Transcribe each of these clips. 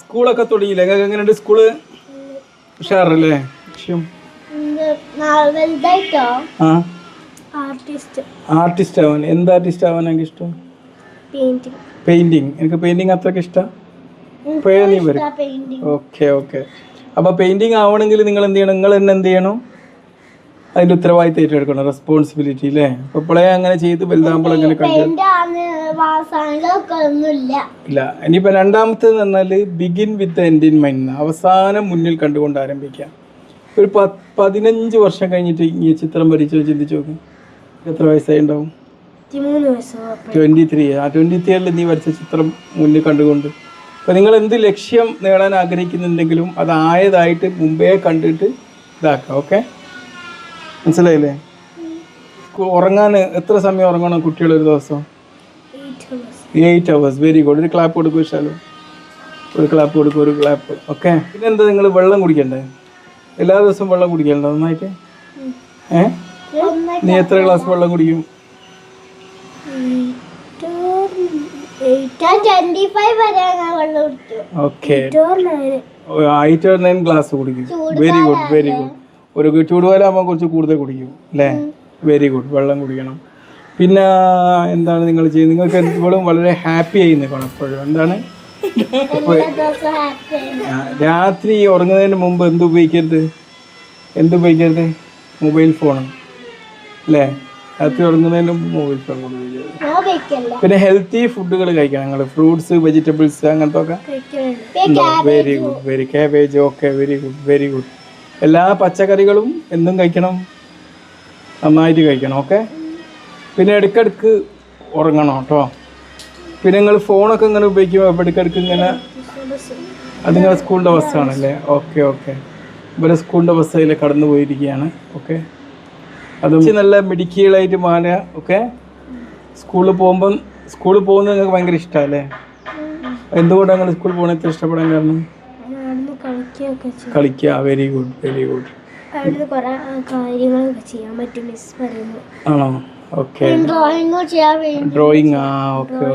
സ്കൂളൊക്കെ തുടങ്ങിയില്ലേ? നിങ്ങൾക്ക് എങ്ങനെയുണ്ട് സ്കൂൾ? ഉഷാറല്ലേ? ആർട്ടിസ്റ്റ്. ആവാൻ. എന്ത് ആർട്ടിസ്റ്റ് ആവാൻ എനിക്ക് ഇഷ്ടം? പെയിന്റിങ് എനിക്ക് പെയിന്റിങ് അത്രയ്ക്ക് ഇഷ്ടം നീ വരും ഓക്കെ ഓക്കെ. അപ്പോൾ പെയിന്റിങ് ആവണമെങ്കിൽ നിങ്ങൾ എന്ത് ചെയ്യണം? നിങ്ങൾ തന്നെ എന്ത് ചെയ്യണം? അതിന്റെ ഉത്തരവാദിത്തം ഏറ്റെടുക്കണം. റെസ്പോൺസിബിലിറ്റി അല്ലേ അപ്പോൾ ഇപ്പോഴേ അങ്ങനെ ചെയ്ത് വലുതാകുമ്പോൾ അങ്ങനെ കഴിയും ഇല്ല. ഇനിയിപ്പോ രണ്ടാമത്തേന്ന് പറഞ്ഞാൽ begin with end in mind അവസാനം മുന്നിൽ കണ്ടുകൊണ്ട് ആരംഭിക്കാം. ഒരു പതിനഞ്ച് വർഷം കഴിഞ്ഞിട്ട് ഈ ചിത്രം വരിച്ചു ചിന്തിച്ചു നോക്കും. എത്ര വയസ്സായി ഉണ്ടാവും ട്വന്റി ത്രീ ആ ട്വന്റി ത്രീയിൽ നീ വരച്ച ചിത്രം മുന്നിൽ കണ്ടുകൊണ്ട്? അപ്പോൾ നിങ്ങൾ എന്ത് ലക്ഷ്യം നേടാൻ ആഗ്രഹിക്കുന്നുണ്ടെങ്കിലും അതായതായിട്ട് മുമ്പേ കണ്ടിട്ട് ഇതാക്കാം ഓക്കെ മനസ്സിലായില്ലേ? ഉറങ്ങാൻ എത്ര സമയം ഉറങ്ങണം കുട്ടികൾ ഒരു ദിവസം? എയ്റ്റ് അവേഴ്സ് വെരി ഗുഡ് ഒരു ക്ലാപ്പ് കൊടുക്കും വിശാലു. ഒരു ക്ലാപ്പ് കൊടുക്കും ഒരു ക്ലാപ്പ് ഓക്കെ പിന്നെ എന്താ നിങ്ങൾ വെള്ളം കുടിക്കണ്ടേ? എല്ലാ ദിവസവും വെള്ളം കുടിക്കണ്ടോ നന്നായിട്ട്? ഏ? നീ എത്ര ഗ്ലാസ് വെള്ളം കുടിക്കും? Okay eight or nine glass very good very good ഒരു ചൂടുകാലാകുമ്പോൾ കുറച്ച് കൂടുതൽ കുടിക്കും അല്ലേ? വെരി ഗുഡ് വെള്ളം കുടിക്കണം. പിന്നെ എന്താണ് നിങ്ങൾ ചെയ്യുന്നത്? നിങ്ങൾക്ക് എപ്പോഴും വളരെ ഹാപ്പി ആയിരുന്നു എപ്പോഴും എന്താണ്? രാത്രി ഉറങ്ങുന്നതിന് മുമ്പ് എന്ത് ഉപയോഗിക്കരുത്? എന്ത് ഉപയോഗിക്കരുത്? Mobile phone. അല്ലേ? രാത്രി ഉറങ്ങുന്നതിന് മുമ്പ് മൊബൈൽ ഫോൺ ഉപയോഗിക്കരുത്. പിന്നെ ഹെൽത്തി ഫുഡുകൾ കഴിക്കണം. നിങ്ങൾ ഫ്രൂട്ട്സ് വെജിറ്റബിൾസ് അങ്ങനത്തെ ഒക്കെ very good very cabbage okay very good very good എല്ലാ പച്ചക്കറികളും എന്തും കഴിക്കണം? നന്നായിട്ട് കഴിക്കണം ഓക്കെ പിന്നെ ഇടയ്ക്കിടയ്ക്ക് ഉറങ്ങണം കേട്ടോ. പിന്നെ നിങ്ങൾ ഫോണൊക്കെ ഇങ്ങനെ ഉപയോഗിക്കുമ്പോൾ അപ്പോൾ ഇടയ്ക്കിടയ്ക്ക് ഇങ്ങനെ അത് നിങ്ങളുടെ സ്കൂളിന്റെ ബസ്സാണല്ലേ? Okay okay. ഇവരെ സ്കൂളിന്റെ ബസ് അതിൽ കടന്നു പോയിരിക്കുകയാണ്. ഓക്കെ. അതും നല്ല മിടുക്കികളായിട്ട് മാല ഓക്കെ? സ്കൂളിൽ പോകുമ്പം സ്കൂളിൽ പോകുന്നത് നിങ്ങൾക്ക് ഭയങ്കര ഇഷ്ടമല്ലേ? എന്തുകൊണ്ടാണ് നിങ്ങൾ സ്കൂളിൽ പോകണ ഇത്ര ഇഷ്ടപ്പെടാൻ കാരണം? കളിക്കുക വെരി ഗുഡ് വെരി ഗുഡ് അവിടുന്ന് കുറെ കാര്യങ്ങളൊക്കെ ചെയ്യാൻ പറ്റും മിസ് പറയുന്നു. ആണോ? ഓക്കെ ഡ്രോയിങ് ആ ഓക്കെ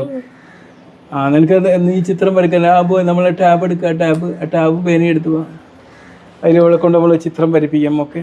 ആ നിനക്ക് നീ ചിത്രം വരയ്ക്കാൻ ടാബ് നമ്മൾ ടാബ് എടുക്കുക ടാബ് ടാബ് പേന എടുത്തു പോവാം അതിൽ കൊണ്ട് നമ്മൾ ചിത്രം വരപ്പിക്കാം ഓക്കെ